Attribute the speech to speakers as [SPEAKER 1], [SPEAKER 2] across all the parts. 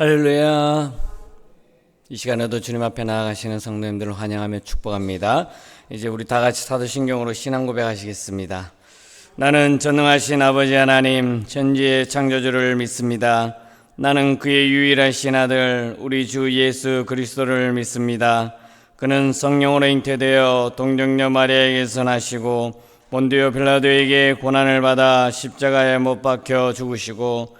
[SPEAKER 1] 할렐루야. 이 시간에도 주님 앞에 나아가시는 성도님들을 환영하며 축복합니다. 이제 우리 다 같이 사도신경으로 신앙 고백하시겠습니다. 나는 전능하신 아버지 하나님, 천지의 창조주를 믿습니다. 나는 그의 유일하신 아들, 우리 주 예수 그리스도를 믿습니다. 그는 성령으로 잉태되어 동정녀 마리아에게서 나시고 본디오 빌라도에게 고난을 받아 십자가에 못 박혀 죽으시고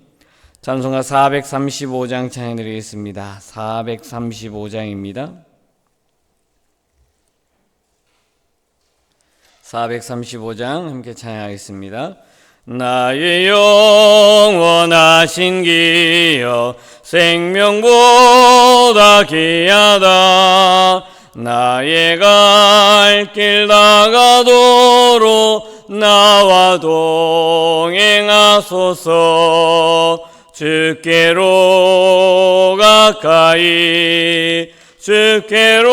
[SPEAKER 1] 찬송가 435장 찬양드리겠습니다. 435장입니다. 435장 함께 찬양하겠습니다. 나의 영원하신 기여 생명보다 귀하다 나의 갈길 다가도록 나와 동행하소서 주께로 가까이 주께로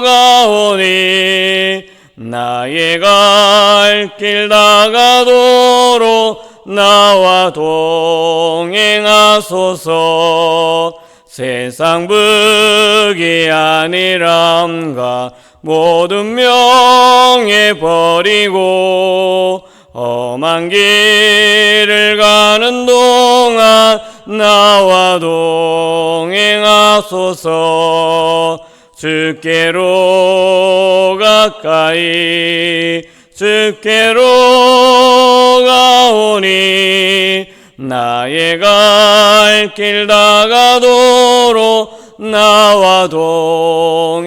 [SPEAKER 1] 가오니 나의 갈길 다가도록 나와 동행하소서. 세상 북이 아니람과 모든 명예 버리고 험한 길을 가는 동안 나와 동행하소서. 주께로 가까이 주께로 가오니 나의 갈 길 다가도록 나와 동행하소서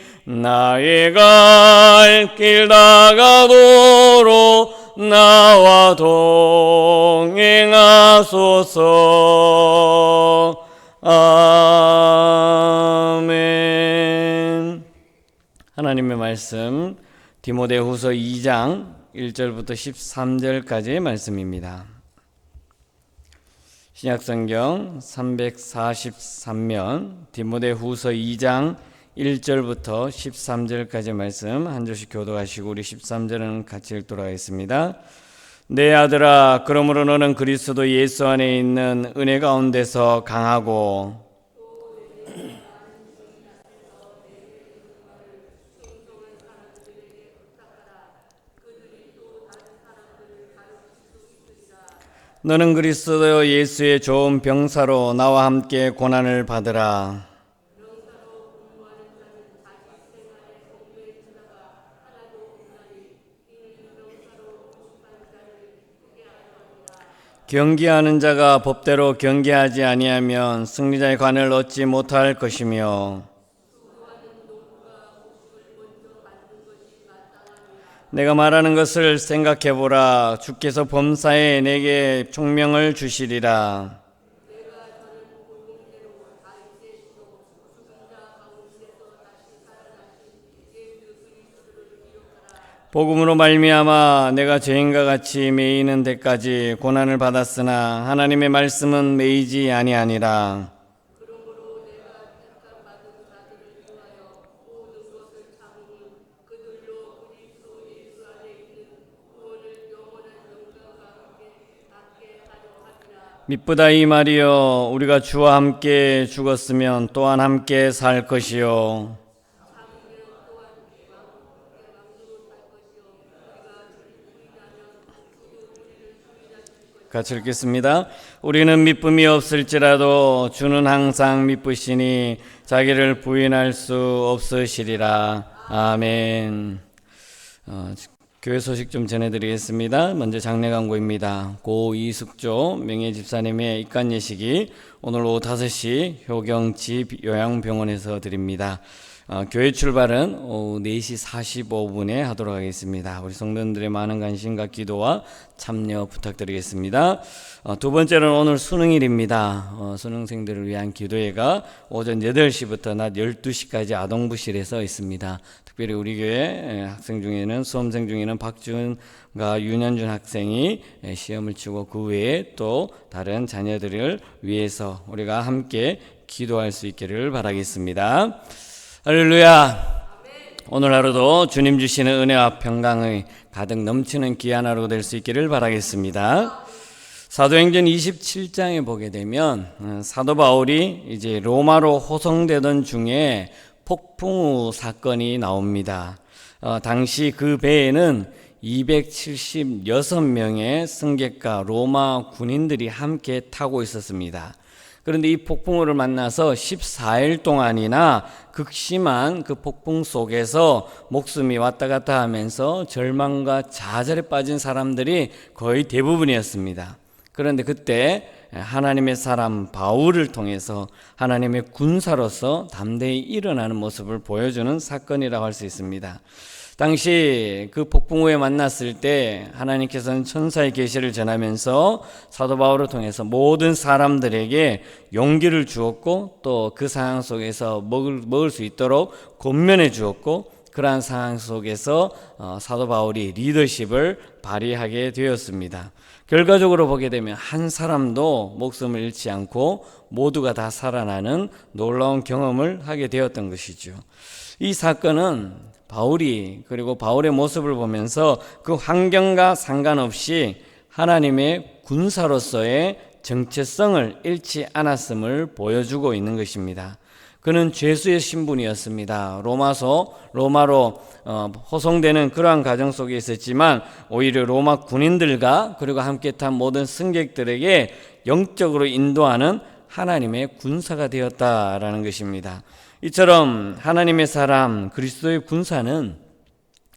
[SPEAKER 1] 나의 갈 길 다가도록 나와 동행하소서 아멘 하나님의 말씀 디모데후서 2장 1절부터 13절까지의 말씀입니다. 신약성경 343면 디모데후서 2장 1절부터 13절까지 말씀 한 조씩 교도하시고 우리 13절은 같이 읽도록 하겠습니다. 내 아들아 그러므로 너는 그리스도 예수 안에 있는 은혜 가운데서 강하고 너는 그리스도 예수의 좋은 병사로 나와 함께 고난을 받으라. 경기하는 자가 법대로 경기하지 아니하면 승리자의 관을 얻지 못할 것이며 내가 말하는 것을 생각해 보라. 주께서 범사에 내게 총명을 주시리라 복음으로 말미암아 내가 죄인과 같이 매이는 데까지 고난을 받았으나 하나님의 말씀은 매이지 아니하니라. 미쁘다 이 말이여 우리가 주와 함께 죽었으면 또한 함께 살 것이요 같이 읽겠습니다. 우리는 미쁨이 없을지라도 주는 항상 미쁘시니 자기를 부인할 수 없으시리라. 아멘. 어, 교회 소식 좀 전해드리겠습니다. 먼저 장례 광고입니다. 고 이숙조 명예 집사님의 입간 예식이 오늘 오후 5시 효경 집 요양병원에서 드립니다. 어, 교회 출발은 오후 4시 45분에 하도록 하겠습니다. 우리 성도들의 많은 관심과 기도와 참여 부탁드리겠습니다. 어, 두 번째는 오늘 수능일입니다. 어, 수능생들을 위한 기도회가 오전 8시부터 낮 12시까지 아동부실에서 있습니다. 특별히 우리 교회 학생 중에는 수험생 중에는 박준과 윤현준 학생이 시험을 치고 그 외에 또 다른 자녀들을 위해서 우리가 함께 기도할 수 있기를 바라겠습니다. 할렐루야. 오늘 하루도 주님 주시는 은혜와 평강의 가득 넘치는 귀한 하루 될 수 있기를 바라겠습니다. 사도행전 27장에 보게 되면 어, 사도 바울이 이제 로마로 호송되던 중에 폭풍우 사건이 나옵니다. 어, 당시 그 배에는 276명의 승객과 로마 군인들이 함께 타고 있었습니다. 그런데 이 폭풍우를 만나서 14일 동안이나 극심한 그 폭풍 속에서 목숨이 왔다 갔다 하면서 절망과 좌절에 빠진 사람들이 거의 대부분이었습니다. 그런데 그때 하나님의 사람 바울을 통해서 하나님의 군사로서 담대히 일어나는 모습을 보여주는 사건이라고 할 수 있습니다. 당시 그 폭풍우에 만났을 때 하나님께서는 천사의 계시를 전하면서 사도 바울을 통해서 모든 사람들에게 용기를 주었고 또 그 상황 속에서 먹을, 먹을 수 있도록 권면해 주었고 그러한 상황 속에서 어, 사도 바울이 리더십을 발휘하게 되었습니다. 결과적으로 보게 되면 한 사람도 목숨을 잃지 않고 모두가 다 살아나는 놀라운 경험을 하게 되었던 것이죠. 이 사건은 바울이 그리고 바울의 모습을 보면서 그 환경과 상관없이 하나님의 군사로서의 정체성을 잃지 않았음을 보여주고 있는 것입니다. 그는 죄수의 신분이었습니다. 로마서 로마로 어, 호송되는 그러한 가정 속에 있었지만 오히려 로마 군인들과 그리고 함께 탄 모든 승객들에게 영적으로 인도하는 하나님의 군사가 되었다라는 것입니다. 이처럼 하나님의 사람 그리스도의 군사는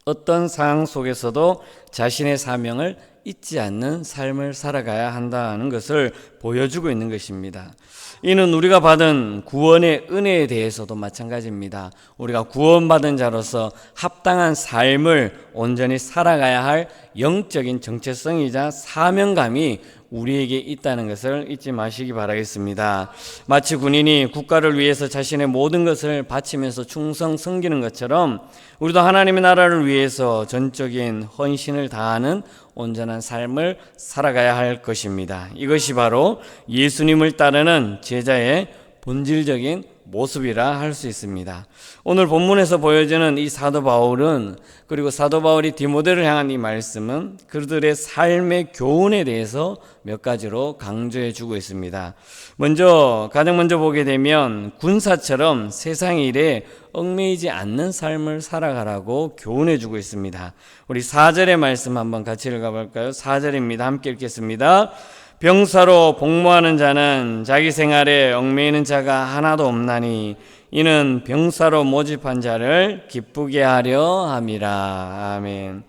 [SPEAKER 1] 어떤 상황 속에서도 자신의 사명을 잊지 않는 삶을 살아가야 한다는 것을 보여주고 있는 것입니다. 이는 우리가 받은 구원의 은혜에 대해서도 마찬가지입니다. 우리가 구원받은 자로서 합당한 삶을 온전히 살아가야 할 영적인 정체성이자 사명감이 우리에게 있다는 것을 잊지 마시기 바라겠습니다. 마치 군인이 국가를 위해서 자신의 모든 것을 바치면서 충성 섬기는 것처럼 우리도 하나님의 나라를 위해서 전적인 헌신을 다하는 온전한 삶을 살아가야 할 것입니다. 이것이 바로 예수님을 따르는 제자의 본질적인 모습이라 할 수 있습니다. 오늘 본문에서 보여지는 이 사도 바울은 그리고 사도 바울이 디모데를 향한 이 말씀은 그들의 삶의 교훈에 대해서 몇 가지로 강조해 주고 있습니다. 먼저 가장 먼저 보게 되면 군사처럼 세상 일에 얽매이지 않는 삶을 살아가라고 교훈해 주고 있습니다. 우리 4절의 말씀 한번 같이 읽어 볼까요? 4절입니다. 함께 읽겠습니다. 병사로 복무하는 자는 자기 생활에 얽매이는 자가 하나도 없나니 이는 병사로 모집한 자를 기쁘게 하려 함이라. 아멘.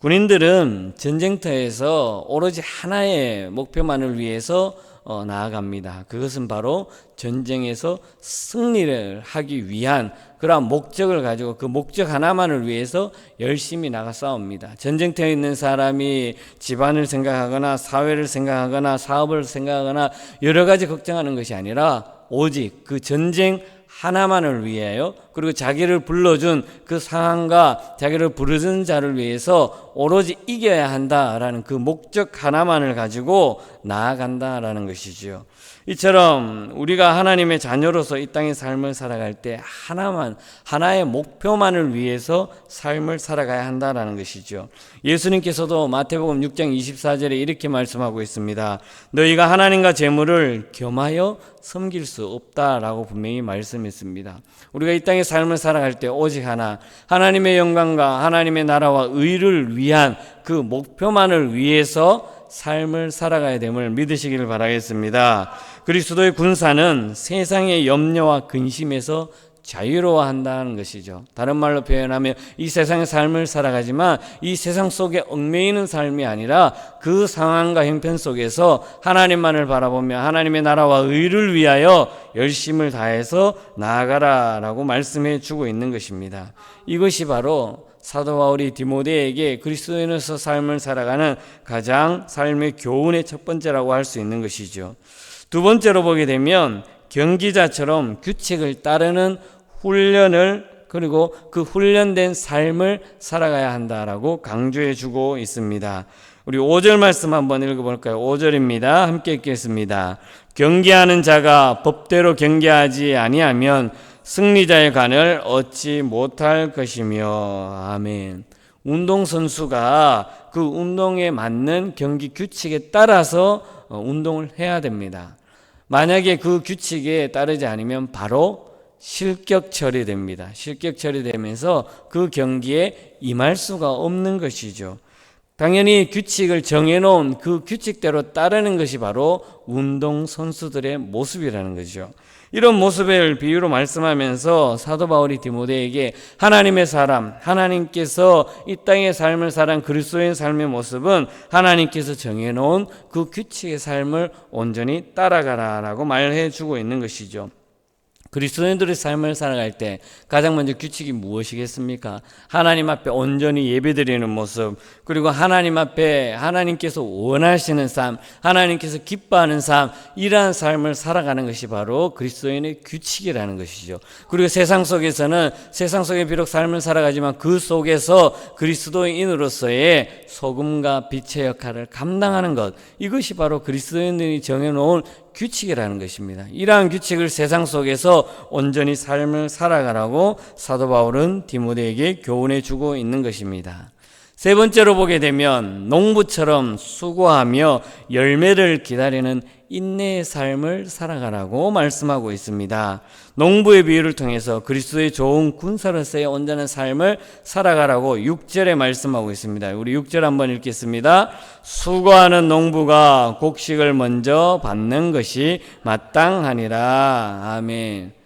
[SPEAKER 1] 군인들은 전쟁터에서 오로지 하나의 목표만을 위해서 어, 나아갑니다. 그것은 바로 전쟁에서 승리를 하기 위한 그러한 목적을 가지고 그 목적 하나만을 위해서 열심히 나가 싸웁니다. 전쟁터에 있는 사람이 집안을 생각하거나 사회를 생각하거나 사업을 생각하거나 여러 가지 걱정하는 것이 아니라 오직 그 전쟁 하나만을 위하여 그리고 자기를 불러준 그 상황과 자기를 부르는 자를 위해서 오로지 이겨야 한다라는 그 목적 하나만을 가지고 나아간다라는 것이지요. 이처럼 우리가 하나님의 자녀로서 이 땅의 삶을 살아갈 때 하나만 하나의 목표만을 위해서 삶을 살아가야 한다라는 것이죠. 예수님께서도 마태복음 6장 24절에 이렇게 말씀하고 있습니다. 너희가 하나님과 재물을 겸하여 섬길 수 없다라고 분명히 말씀했습니다. 우리가 이 땅의 삶을 살아갈 때 오직 하나 하나님의 영광과 하나님의 나라와 의를 위한 그 목표만을 위해서 삶을 살아가야 됨을 믿으시기를 바라겠습니다. 그리스도의 군사는 세상의 염려와 근심에서 자유로워한다는 것이죠. 다른 말로 표현하면 이 세상의 삶을 살아가지만 이 세상 속에 얽매이는 삶이 아니라 그 상황과 형편 속에서 하나님만을 바라보며 하나님의 나라와 의를 위하여 열심을 다해서 나아가라라고 말씀해 주고 있는 것입니다. 이것이 바로 사도 바울이 디모데에게 그리스도인으로서 삶을 살아가는 가장 삶의 교훈의 첫 번째라고 할 수 있는 것이죠. 두 번째로 보게 되면 경기자처럼 규칙을 따르는 훈련을 그리고 그 훈련된 삶을 살아가야 한다라고 강조해 주고 있습니다. 우리 5절 말씀 한번 읽어 볼까요? 5절입니다. 함께 읽겠습니다. 경계하는 자가 법대로 경계하지 아니하면 승리자의 간을 얻지 못할 것이며 아멘. 운동 선수가 그 운동에 맞는 경기 규칙에 따라서 어, 운동을 해야 됩니다. 만약에 그 규칙에 따르지 않으면 바로 실격 처리됩니다. 실격 처리되면서 그 경기에 임할 수가 없는 것이죠. 당연히 규칙을 정해놓은 그 규칙대로 따르는 것이 바로 운동 선수들의 모습이라는 거죠. 이런 모습을 비유로 말씀하면서 사도 바울이 디모데에게 하나님의 사람, 하나님께서 이 땅의 삶을 살한 그리스도의 삶의 모습은 하나님께서 정해 놓은 그 규칙의 삶을 온전히 따라가라라고 말해 주고 있는 것이죠. 그리스도인들의 삶을 살아갈 때 가장 먼저 규칙이 무엇이겠습니까? 하나님 앞에 온전히 예배드리는 모습, 그리고 하나님 앞에 하나님께서 원하시는 삶, 하나님께서 기뻐하는 삶, 이러한 삶을 살아가는 것이 바로 그리스도인의 규칙이라는 것이죠. 그리고 세상 속에서는 세상 속에 비록 삶을 살아가지만 그 속에서 그리스도인으로서의 소금과 빛의 역할을 감당하는 것, 이것이 바로 그리스도인들이 정해놓은 규칙이라는 것입니다. 이러한 규칙을 세상 속에서 온전히 삶을 살아가라고 사도 바울은 디모데에게 교훈해 주고 있는 것입니다. 세 번째로 보게 되면 농부처럼 수고하며 열매를 기다리는 인내의 삶을 살아가라고 말씀하고 있습니다. 농부의 비유를 통해서 그리스도의 좋은 군사로서의 온전한 삶을 살아가라고 6절에 말씀하고 있습니다. 우리 6절 한번 읽겠습니다. 수고하는 농부가 곡식을 먼저 받는 것이 마땅하니라. 아멘.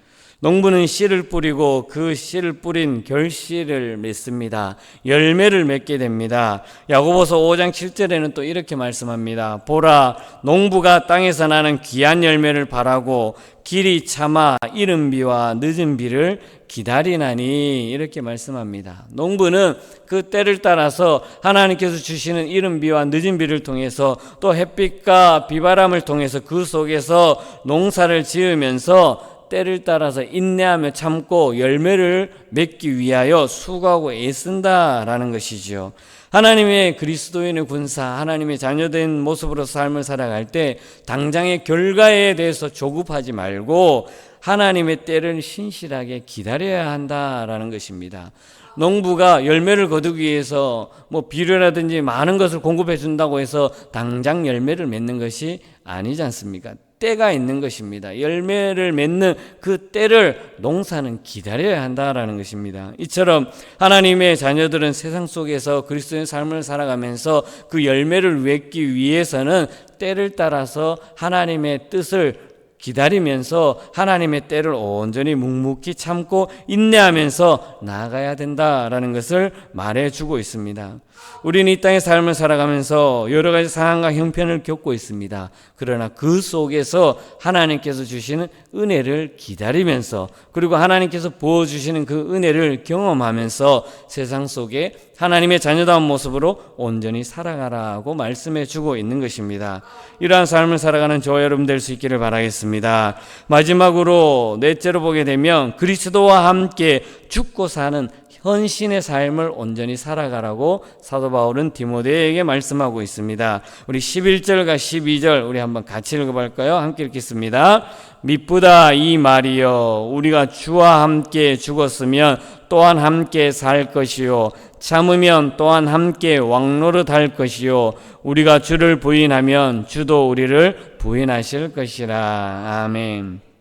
[SPEAKER 1] 농부는 씨를 뿌리고 그 씨를 뿌린 결실을 맺습니다. 열매를 맺게 됩니다. 야고보서 5장 7절에는 또 이렇게 말씀합니다. 보라 농부가 땅에서 나는 귀한 열매를 바라고 길이 참아 이른 비와 늦은 비를 기다리나니 이렇게 말씀합니다. 농부는 그 때를 따라서 하나님께서 주시는 이른 비와 늦은 비를 통해서 또 햇빛과 비바람을 통해서 그 속에서 농사를 지으면서 때를 따라서 인내하며 참고 열매를 맺기 위하여 수고하고 애쓴다라는 것이지요. 하나님의 그리스도인의 군사, 하나님의 자녀된 모습으로 삶을 살아갈 때 당장의 결과에 대해서 조급하지 말고 하나님의 때를 신실하게 기다려야 한다라는 것입니다. 농부가 열매를 거두기 위해서 뭐 비료라든지 많은 것을 공급해 준다고 해서 당장 열매를 맺는 것이 아니지 않습니까? 때가 있는 것입니다. 열매를 맺는 그 때를 농사는 기다려야 한다라는 것입니다. 이처럼 하나님의 자녀들은 세상 속에서 그리스도의 삶을 살아가면서 그 열매를 맺기 위해서는 때를 따라서 하나님의 뜻을 기다리면서 하나님의 때를 온전히 묵묵히 참고 인내하면서 나아가야 된다라는 것을 말해주고 있습니다. 우리는 이 땅의 삶을 살아가면서 여러 가지 상황과 형편을 겪고 있습니다. 그러나 그 속에서 하나님께서 주시는 은혜를 기다리면서 그리고 하나님께서 부어주시는 그 은혜를 경험하면서 세상 속에 하나님의 자녀다운 모습으로 온전히 살아가라고 말씀해 주고 있는 것입니다. 이러한 삶을 살아가는 저와 여러분 될 수 있기를 바라겠습니다. 마지막으로 넷째로 보게 되면 그리스도와 함께 죽고 사는 헌신의 삶을 온전히 살아가라고 사도 바울은 디모데에게 말씀하고 있습니다. 우리 11절과 12절 우리 한번 같이 읽어볼까요? 함께 읽겠습니다. 미쁘다 이 말이여 우리가 주와 함께 죽었으면 또한 함께 살 것이요 참으면 또한 함께 왕노릇 할 것이요 우리가 주를 부인하면 주도 우리를 부인하실 것이라 아멘.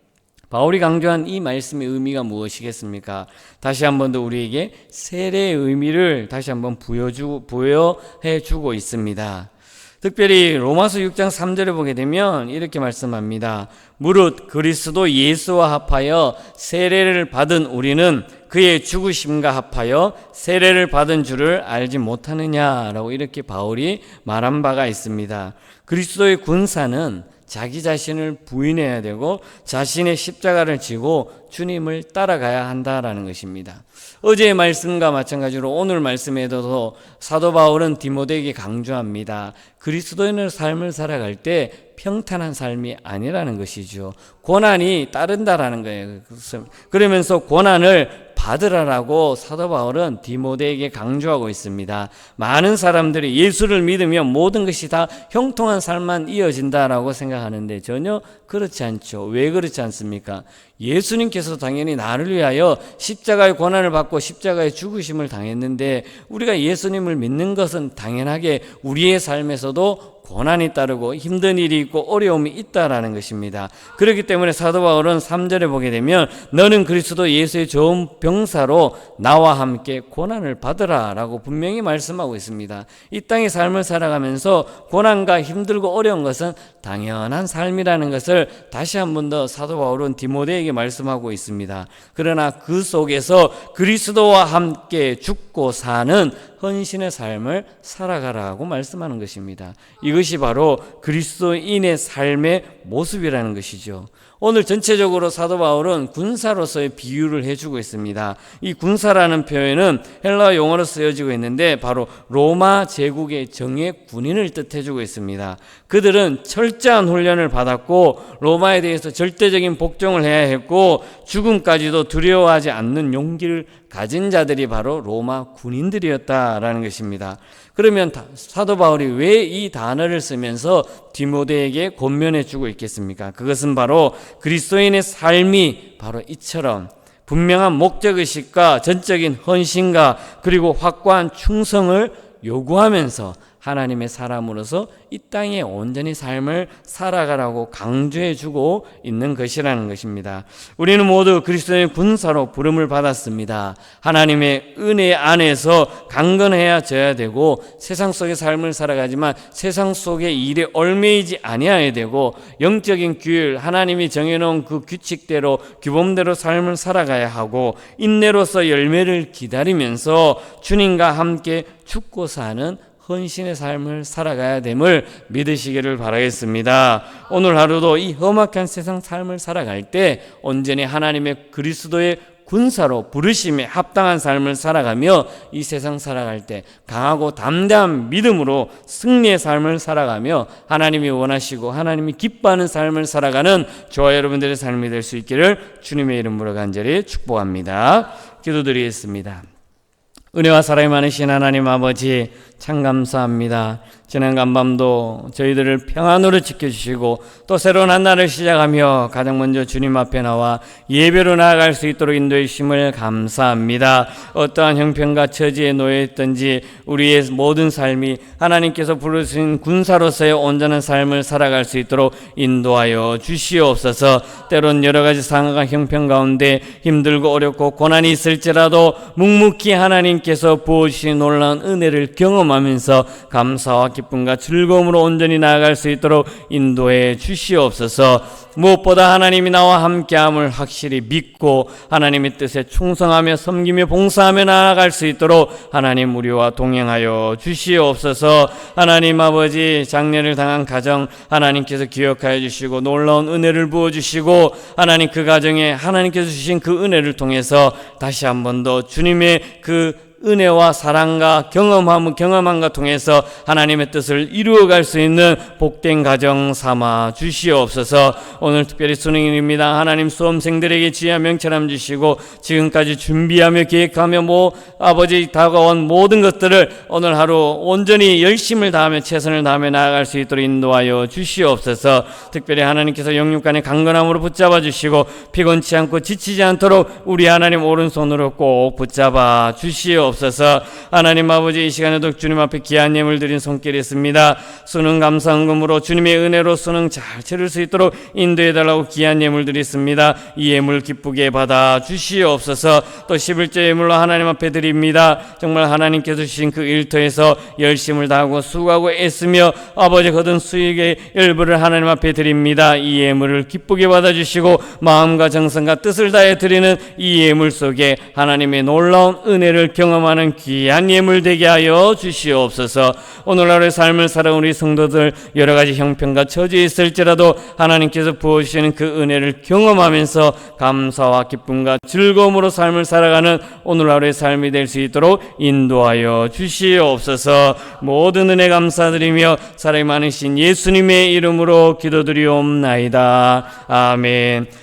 [SPEAKER 1] 바울이 강조한 이 말씀의 의미가 무엇이겠습니까? 다시 한 번 더 우리에게 세례의 의미를 다시 한번 부여주, 부여해 주고 있습니다. 특별히 로마서 6장 3절에 보게 되면 이렇게 말씀합니다. 무릇 그리스도 예수와 합하여 세례를 받은 우리는 그의 죽으심과 합하여 세례를 받은 줄을 알지 못하느냐라고 이렇게 바울이 말한 바가 있습니다. 그리스도의 군사는 자기 자신을 부인해야 되고 자신의 십자가를 지고 주님을 따라가야 한다라는 것입니다. 어제의 말씀과 마찬가지로 오늘 말씀에도 사도 바울은 디모데에게 강조합니다. 그리스도인의 삶을 살아갈 때 평탄한 삶이 아니라는 것이죠. 고난이 따른다라는 거예요. 그러면서 고난을 받으라라고 사도 바울은 디모데에게 강조하고 있습니다. 많은 사람들이 예수를 믿으면 모든 것이 다 형통한 삶만 이어진다라고 생각하는데 전혀 그렇지 않죠. 왜 그렇지 않습니까? 예수님께서 당연히 나를 위하여 십자가의 고난을 받고 십자가의 죽으심을 당했는데 우리가 예수님을 믿는 것은 당연하게 우리의 삶에서도 고난이 따르고 힘든 일이 있고 어려움이 있다라는 것입니다. 그렇기 때문에 사도 바울은 3절에 보게 되면 너는 그리스도 예수의 좋은 병사로 나와 함께 고난을 받으라라고 분명히 말씀하고 있습니다. 이 땅의 삶을 살아가면서 고난과 힘들고 어려운 것은 당연한 삶이라는 것을 다시 한 번 더 사도 바울은 디모데에 게 말씀하고 있습니다. 그러나 그 속에서 그리스도와 함께 죽고 사는 헌신의 삶을 살아가라고 말씀하는 것입니다. 이것이 바로 그리스도인의 삶의 모습이라는 것이죠. 오늘 전체적으로 사도 바울은 군사로서의 비유를 해주고 있습니다. 이 군사라는 표현은 헬라 용어로 쓰여지고 있는데 바로 로마 제국의 정예 군인을 뜻해주고 있습니다. 그들은 철저한 훈련을 받았고 로마에 대해서 절대적인 복종을 해야 했고 죽음까지도 두려워하지 않는 용기를 가진 자들이 바로 로마 군인들이었다라는 것입니다. 그러면 사도 바울이 왜 이 단어를 쓰면서 디모데에게 권면해 주고 있겠습니까? 그것은 바로 그리스도인의 삶이 바로 이처럼 분명한 목적의식과 전적인 헌신과 그리고 확고한 충성을 요구하면서 하나님의 사람으로서 이 땅에 온전히 삶을 살아가라고 강조해 주고 있는 것이라는 것입니다. 우리는 모두 그리스도의 군사로 부름을 받았습니다. 하나님의 은혜 안에서 강건해야 져야 되고 세상 속의 삶을 살아가지만 세상 속의 일에 얽매이지 아니해야 되고 영적인 규율 하나님이 정해놓은 그 규칙대로 규범대로 삶을 살아가야 하고 인내로서 열매를 기다리면서 주님과 함께 죽고 사는 헌신의 삶을 살아가야 됨을 믿으시기를 바라겠습니다. 오늘 하루도 이 험악한 세상 삶을 살아갈 때 온전히 하나님의 그리스도의 군사로 부르심에 합당한 삶을 살아가며 이 세상 살아갈 때 강하고 담대한 믿음으로 승리의 삶을 살아가며 하나님이 원하시고 하나님이 기뻐하는 삶을 살아가는 저와 여러분들의 삶이 될 수 있기를 주님의 이름으로 간절히 축복합니다. 기도드리겠습니다. 은혜와 사랑이 많으신 하나님 아버지 참 감사합니다. 지난 간밤도 저희들을 평안으로 지켜주시고 또 새로운 한 날을 시작하며 가장 먼저 주님 앞에 나와 예배로 나아갈 수 있도록 인도해 주심을 감사합니다. 어떠한 형편과 처지에 놓여 있든지 우리의 모든 삶이 하나님께서 부르신 군사로서의 온전한 삶을 살아갈 수 있도록 인도하여 주시옵소서. 때론 여러 가지 상황과 형편 가운데 힘들고 어렵고 고난이 있을지라도 묵묵히 하나님께서 부어주신 놀라운 은혜를 경험하 면서 감사와 기쁨 기쁨과 즐거움으로 온전히 나아갈 수 있도록 인도해 주시옵소서. 무엇보다 하나님이 나와 함께함을 확실히 믿고 하나님의 뜻에 충성하며 섬기며 봉사하며 나아갈 수 있도록 하나님 우리와 동행하여 주시옵소서. 하나님 아버지 장례를 당한 가정 하나님께서 기억하여 주시고 놀라운 은혜를 부어 주시고 하나님 그 가정에 하나님께서 주신 그 은혜를 통해서 다시 한 번 더 주님의 그 은혜와 사랑과 경험함, 경험함과 통해서 하나님의 뜻을 이루어갈 수 있는 복된 가정 삼아 주시옵소서. 오늘 특별히 수능일입니다. 하나님 수험생들에게 지혜와 명철함 주시고 지금까지 준비하며 계획하며 뭐 아버지 다가온 모든 것들을 오늘 하루 온전히 열심을 다하며 최선을 다하며 나아갈 수 있도록 인도하여 주시옵소서. 특별히 하나님께서 영육간의 강건함으로 붙잡아 주시고 피곤치 않고 지치지 않도록 우리 하나님 오른손으로 꼭 붙잡아 주시옵소서. 주시옵소서. 하나님 아버지 이 시간에도 주님 앞에 귀한 예물 드린 손길이 있습니다. 수능 감사헌금으로 주님의 은혜로 수능 잘 치를 수 있도록 인도해 달라고 귀한 예물 드렸습니다. 이 예물 기쁘게 받아 주시옵소서. 또 11조 예물로 하나님 앞에 드립니다. 정말 하나님께서 주신 그 일터에서 열심을 다하고 수고하고 애쓰며 아버지 거둔 수익의 일부를 하나님 앞에 드립니다. 이 예물을 기쁘게 받아 주시고 마음과 정성과 뜻을 다해 드리는 이 예물 속에 하나님의 놀라운 은혜를 경험 하는 귀한 예물 되게 하여 주시옵소서. 오늘 하루의 삶을 살아 우리 성도들 여러 가지 형편과 처지에 있을지라도 하나님께서 부어주시는 그 은혜를 경험하면서 감사와 기쁨과 즐거움으로 삶을 살아가는 오늘 하루의 삶이 될 수 있도록 인도하여 주시옵소서. 모든 은혜 감사드리며 사랑이 많으신 예수님의 이름으로 기도드리옵나이다. 아멘.